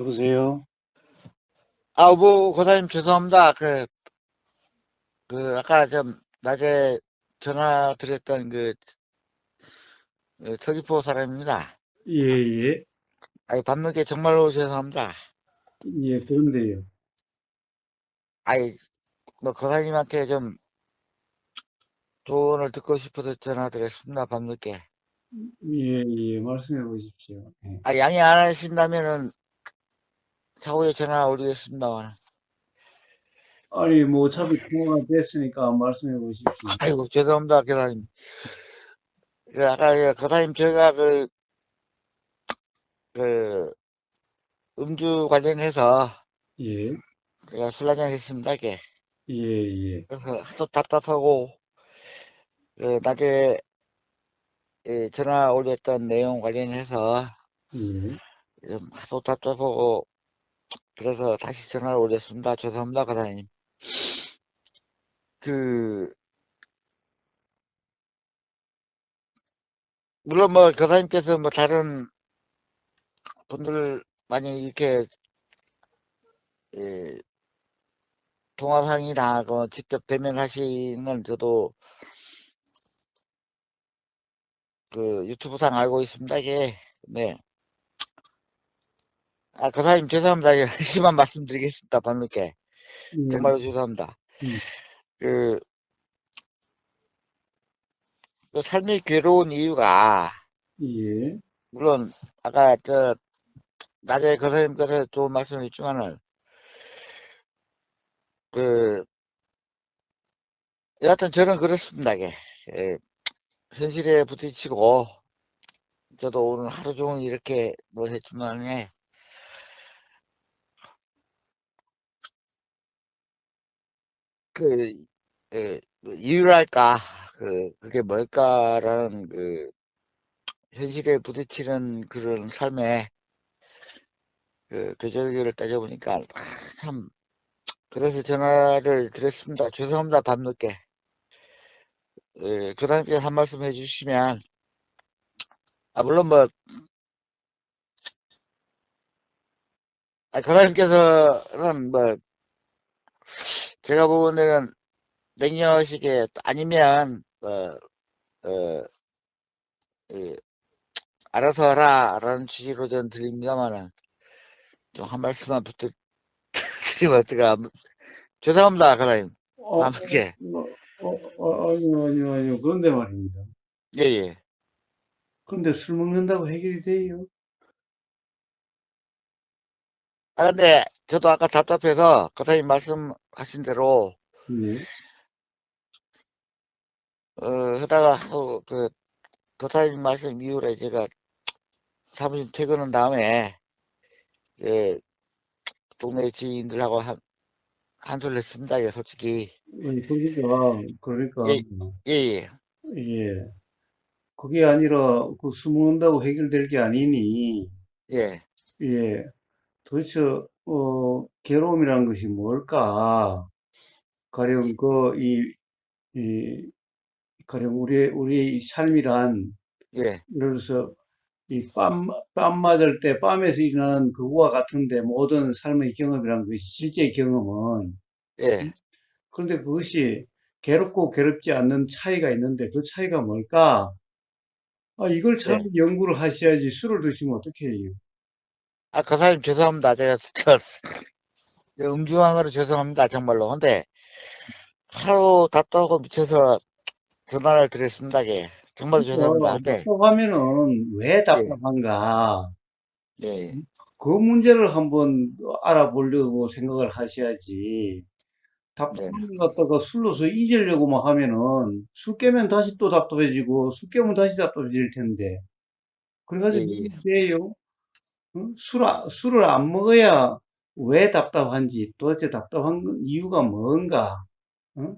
여보세요? 아, 뭐, 고사님 죄송합니다. 그, 그, 아까 좀, 낮에 전화 드렸던 그, 그 서귀포 사람입니다. 예, 예. 아이, 밤늦게 정말로 죄송합니다. 예, 그런데요. 아이, 뭐, 고사님한테 좀 조언을 듣고 싶어서 전화 드렸습니다. 밤늦게. 예, 예, 말씀해 보십시오. 예. 아, 양해 안 하신다면은, 차후에 전화 올리겠습니다. 아니, 뭐, 어차피 통화가 됐으니까 말씀해 보십시오. 아이고, 죄송합니다, 고사님. 그, 아까, 그, 고사님, 제가 그, 그, 음주 관련해서, 예, 제가 술 한잔 했습니다, 이게. 예, 예. 그래서 하도 답답하고, 그, 낮에, 예, 전화 올렸던 내용 관련해서, 예. 좀 하도 답답하고, 그래서 다시 전화를 올렸습니다. 죄송합니다, 과장님. 그, 물론 뭐, 교사님께서 뭐, 다른 분들 많이 이렇게, 예, 통화상이나 그 직접 대면하시는 건 저도 그 유튜브상 알고 있습니다, 이게. 네. 아, 교사님 죄송합니다. 예, 심한 말씀드리겠습니다, 밤늦게. 예, 정말로 죄송합니다. 음. 그, 그 삶이 괴로운 이유가, 예, 물론, 아까 저, 낮에 교사님께서 좋은 말씀을 했지만은, 그, 여하튼 저는 그렇습니다. 예, 현실에 부딪히고, 저도 오늘 하루 종일 이렇게 뭘 했지만, 예, 그, 예, 뭐 이유랄까, 그, 그게 뭘까라는 그, 현실에 부딪히는 그런 삶에, 그, 궤적을 따져보니까, 아, 참, 그래서 전화를 드렸습니다. 죄송합니다, 밤늦게. 예, 교장님께서 한 말씀 해주시면, 아, 물론 뭐, 아, 교장님께서는 뭐, 제가 보기에는 냉정하시게, 아니면, 어, 어, 예, 알아서 하라, 라는 취지로 저는 들립니다만은, 좀 한 말씀만 부탁 드리면 어떡하, 죄송합니다, 교장님. 어, 밤늦게. 어, 어, 어, 아니요, 아니요, 아니요. 그런데 말입니다. 예, 예. 그런데 술 먹는다고 해결이 돼요? 아, 근데, 저도 아까 답답해서, 교장님 말씀하신 대로, 예, 어, 하다가, 어, 그, 교사님 말씀 이후에 제가 사무실 퇴근한 다음에, 예, 동네 지인들하고 한, 한술 했습니다, 이게 솔직히. 아니, 그러니까, 그러니까, 예, 예, 예. 예. 그게 아니라, 그술 먹는다고 해결될 게 아니니, 예, 예. 도대체, 어, 괴로움이라는 것이 뭘까? 가령 그, 이, 이, 가령 우리, 우리 삶이란, 예, 예를 들어서, 이 빰, 빰 맞을 때 빰에서 일어나는 그거와 같은데 모든 삶의 경험이라는 것이 실제 경험은, 예. 그런데 그것이 괴롭고 괴롭지 않는 차이가 있는데 그 차이가 뭘까? 아, 이걸 참 네. 연구를 하셔야지 술을 드시면 어떻게 해요? 아, 교사님 죄송합니다. 제가, 저, 음주한 거로 죄송합니다. 정말로. 근데, 하루 답답하고 미쳐서 전화를 드렸습니다, 이게. 정말 죄송합니다. 근데, 답답하면은 왜 답답한가? 예, 그 문제를 한번 알아보려고 생각을 하셔야지. 답답한 네. 것 갖다가 술로서 잊으려고만 하면은 술 깨면 다시 또 답답해지고 술 깨면 다시 답답해질 텐데. 그래가지고 예, 예. 문제예요. 응? 술, 아- 술을 안 먹어야 왜 답답한지 도대체 답답한 건- 이유가 뭔가? 응?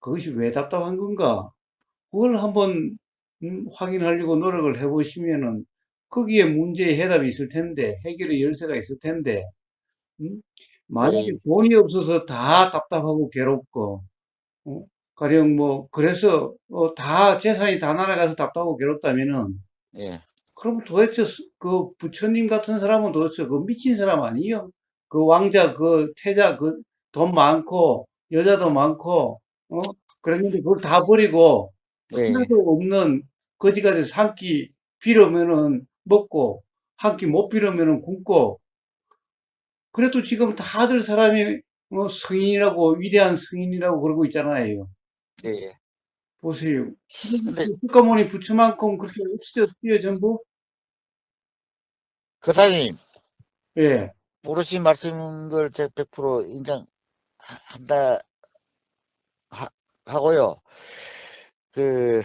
그것이 왜 답답한 건가? 그걸 한번 음, 확인하려고 노력을 해 보시면은 거기에 문제의 해답이 있을 텐데 해결의 열쇠가 있을 텐데 음? 만약에 네. 돈이 없어서 다 답답하고 괴롭고 어? 가령 뭐 그래서 어, 다 재산이 다 날아가서 답답하고 괴롭다면은 예, 그럼 도대체 스- 그 부처님 같은 사람은 도대체 그 미친 사람 아니에요? 그 왕자, 그 태자, 그 돈 많고 여자도 많고 어? 그랬는데 그걸 다 버리고 예, 하나도 없는 거지같이 한끼 빌으면은 먹고 한 끼 못 빌으면은 굶고 그래도 지금 다들 사람이 어, 성인이라고 위대한 성인이라고 그러고 있잖아요. 예, 예. 보세요. 근데 국가모니 부처만큼 그렇게 없어졌어요, 전부? 그사님 예. 오롯이 말씀을 제가 100% 인정한다 하, 하고요. 그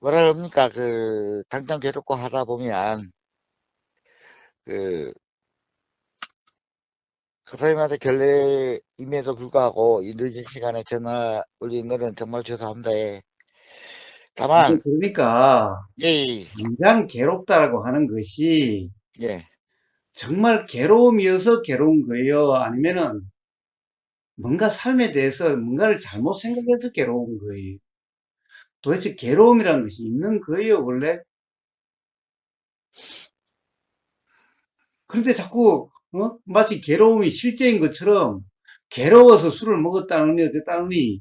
뭐라 그럽니까 그 당장 괴롭고 하다 보면 그 그사님한테 결례임에도 불구하고 이 늦은 시간에 전화 올린 거는 정말 죄송합니다. 예. 다만 그러니까 예, 당장 괴롭다라고 하는 것이 예, 정말 괴로움이어서 괴로운 거예요? 아니면은 뭔가 삶에 대해서 뭔가를 잘못 생각해서 괴로운 거예요? 도대체 괴로움이라는 것이 있는 거예요, 원래? 그런데 자꾸 어? 마치 괴로움이 실제인 것처럼 괴로워서 술을 먹었다느니 어쨌다느니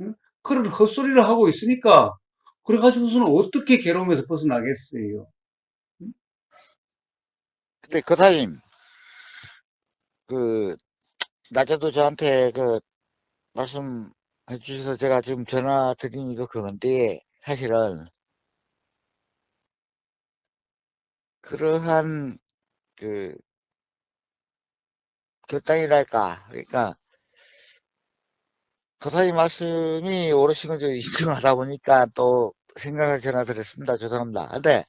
어? 그런 헛소리를 하고 있으니까 그래가지고서는 어떻게 괴로움에서 벗어나겠어요? 근데 그 사님 그 낮에도 저한테 그 말씀해 주셔서 제가 지금 전화 드린 이거 그건데 사실은 그러한 그 결단이랄까. 그러니까 그사님 말씀이 오롯이 건좀 인정하다 보니까 또 생각을 전화 드렸습니다. 죄송합니다. 근데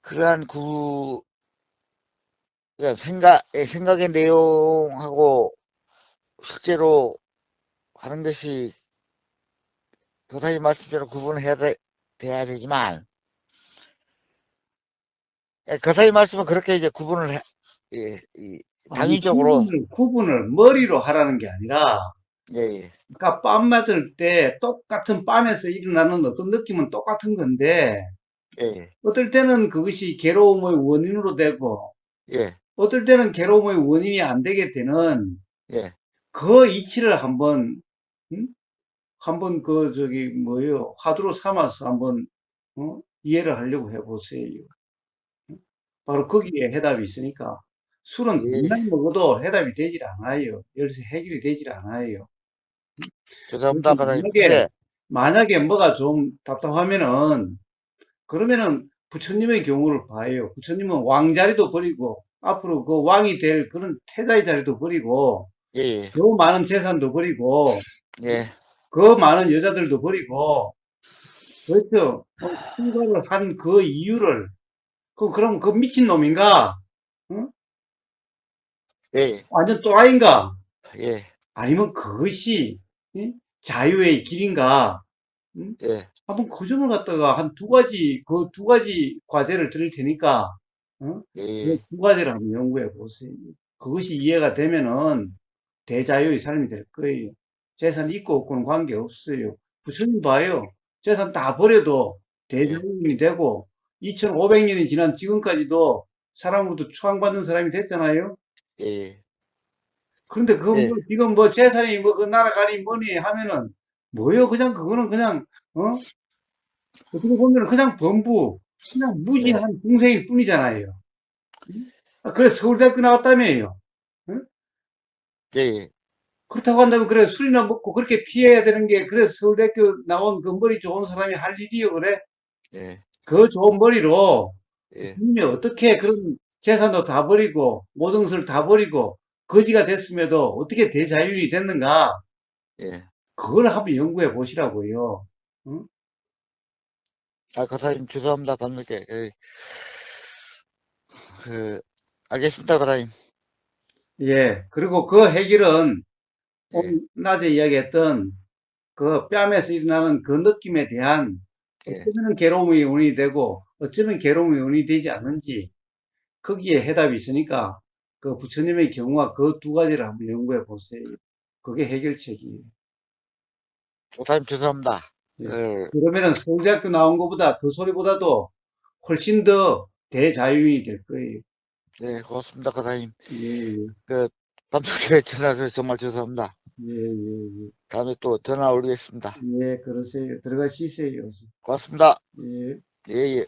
그러한 구 그냥 생각 예, 생각의 내용하고 실제로 하는 것이 교사님 말씀대로 구분해야 돼, 돼야 되지만 예, 교사님 말씀은 그렇게 이제 구분을 해, 예, 이, 당위적으로 구분을, 구분을 머리로 하라는 게 아니라 예, 예, 그러니까 빰 맞을 때 똑같은 빰에서 일어나는 어떤 느낌은 똑같은 건데 예, 어떨 때는 그것이 괴로움의 원인으로 되고 예, 어떨 때는 괴로움의 원인이 안 되게 되는 예, 그 이치를 한번 음? 한번 그 저기 뭐요? 화두로 삼아서 한번 어? 이해를 하려고 해보세요. 바로 거기에 해답이 있으니까 술은 예. 맨날 먹어도 해답이 되질 않아요. 열쇠 해결이 되질 않아요. 죄송합니다 교사님 만약에, 근데 만약에 뭐가 좀 답답하면은, 그러면은 부처님의 경우를 봐요. 부처님은 왕 자리도 버리고, 앞으로 그 왕이 될 그런 태자의 자리도 버리고, 예, 예, 그 많은 재산도 버리고, 예, 그 많은 여자들도 버리고, 그렇죠. 어, 출가를 한 그 이유를, 그, 그럼 그 미친놈인가? 예, 완전 또라이인가? 예, 아니면 그것이, 예? 자유의 길인가? 예, 한번 그 점을 갖다가 한 두 가지, 그 두 가지 과제를 드릴 테니까, 어? 예, 그두 가지를 한번 연구해 보세요. 그것이 이해가 되면은 대자유의 삶이 될 거예요. 재산 있고 없고는 관계 없어요. 부처님 봐요. 재산 다 버려도 대자유인이 되고, 2500년이 지난 지금까지도 사람으로부터 추앙받는 사람이 됐잖아요. 예, 그런데 그거 예. 뭐 지금 뭐 재산이 뭐그 날아가니 뭐니 하면은 뭐요? 그냥 그거는 그냥 어 어떻게 보면 그냥 범부 그냥 무지한 중생일 뿐이잖아요. 아, 그래 서울대학교 나왔다며요. 예, 예, 그렇다고 한다면 그래 술이나 먹고 그렇게 피해야 되는 게 그래 서울대학교 나온 그 머리 좋은 사람이 할 일이요 그래 예, 그 좋은 머리로 예, 어떻게 그런 재산도 다 버리고 모든 것을 다 버리고 거지가 됐음에도 어떻게 대자연이 됐는가 예. 그걸 한번 연구해 보시라고요. 아, 교사님, 죄송합니다, 밤늦게. 예. 그, 알겠습니다, 교사님. 예. 그리고 그 해결은 예, 오늘 낮에 이야기했던 그 뺨에서 일어나는 그 느낌에 대한 예, 어쩌면 괴로움의 원인이 되고 어쩌면 괴로움의 원인이 되지 않는지 거기에 해답이 있으니까 그 부처님의 경우와 그 두 가지를 한번 연구해 보세요. 그게 해결책이에요. 교사님, 죄송합니다. 예. 예, 그러면은 서울대학교 나온 것보다 그 소리보다도 훨씬 더 대자유인이 될 거예요. 네, 고맙습니다, 가사님. 예, 그, 밤늦게 전화해서 정말 죄송합니다. 예, 예, 다음에 또 전화 올리겠습니다. 예, 예, 그러세요. 들어가 쉬세요. 고맙습니다. 예. 예, 예.